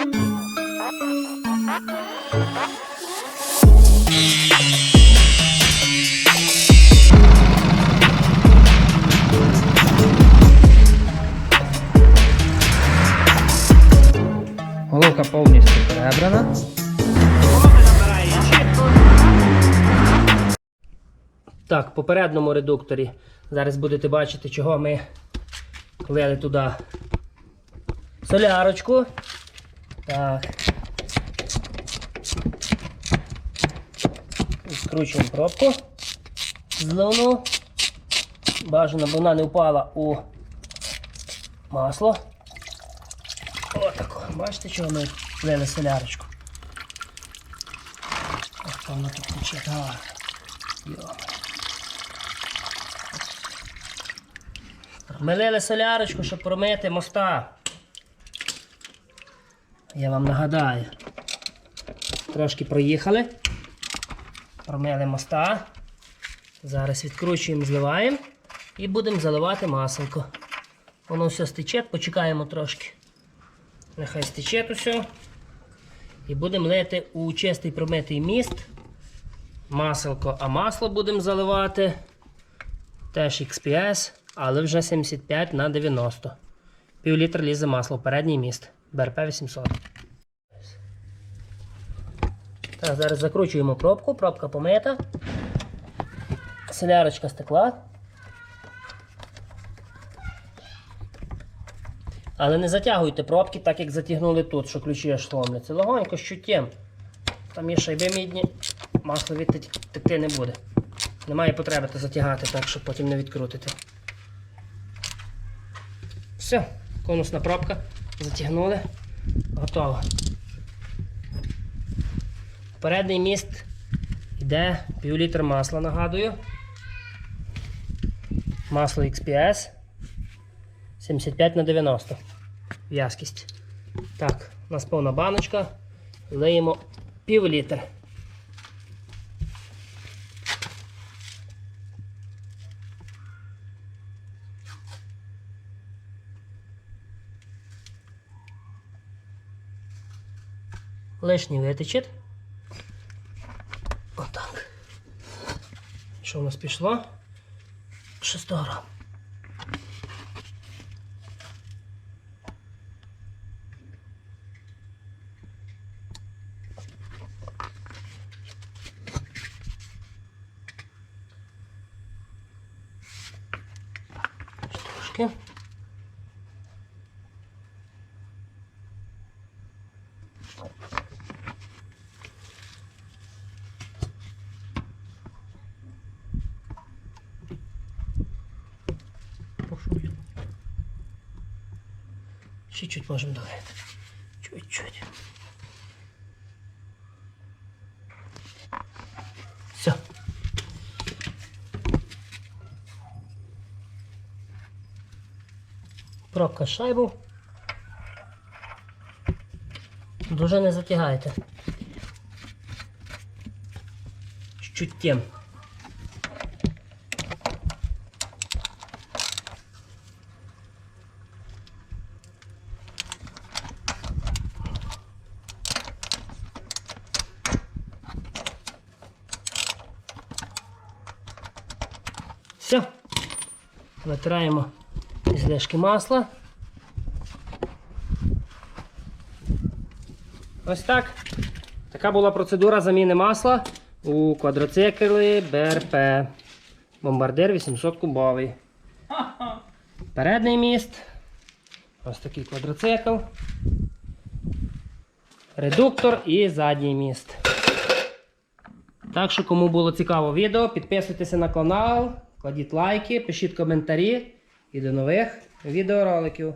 Головка повністю перебрана. Так, в попередньому редукторі зараз будете бачити, чого ми клеїли туди солярочку. Так. Скручуємо пробку зливну. Бажано, бо вона не впала у масло. Отако. Бачите, чого ми клеїли солярочку? Ось воно тут тече. Йо. Ми лили солярочку, щоб промити моста. Я вам нагадаю. Трошки проїхали. Промили моста. Зараз відкручуємо, зливаємо і будемо заливати маселко. Воно все стече, почекаємо трошки. Нехай стече усе. І будемо лити у чистий промитий міст. Маселко, а масло будемо заливати. Теж XPS, але вже 75 на 90. Пів літра лізе масло передній міст. БРП 800. Так, зараз закручуємо пробку, пробка помита. Солярочка стекла. Але не затягуйте пробки, так як затягнули тут, що ключі аж сломляться. Легонько з чуттєм. Там є шайби мідні, масло відтекти не буде. Немає потреби то затягати так, щоб потім не відкрутити. Все, конусна пробка. Затягнули. Готово. Передній міст йде пів літра масла, нагадую. Масло XPS 75 на 90. В'язкість. Так, у нас повна баночка. Лиємо пів літра. Лишній витечет. Що у нас пішло? 600 грам. Трошки. Чуть-чуть можемо долити. Чуть-чуть. Все. Пробка шайбу. Дуже не затягайте. З чуттєм. Все. Витираємо злишки масла. Ось так. Така була процедура заміни масла у квадроциклі БРП. Бомбардир 800 кубовий. Передній міст. Ось такий квадроцикл. Редуктор і задній міст. Так що, кому було цікаво відео, підписуйтеся на канал, кладіть лайки, пишіть коментарі і до нових відеороликів.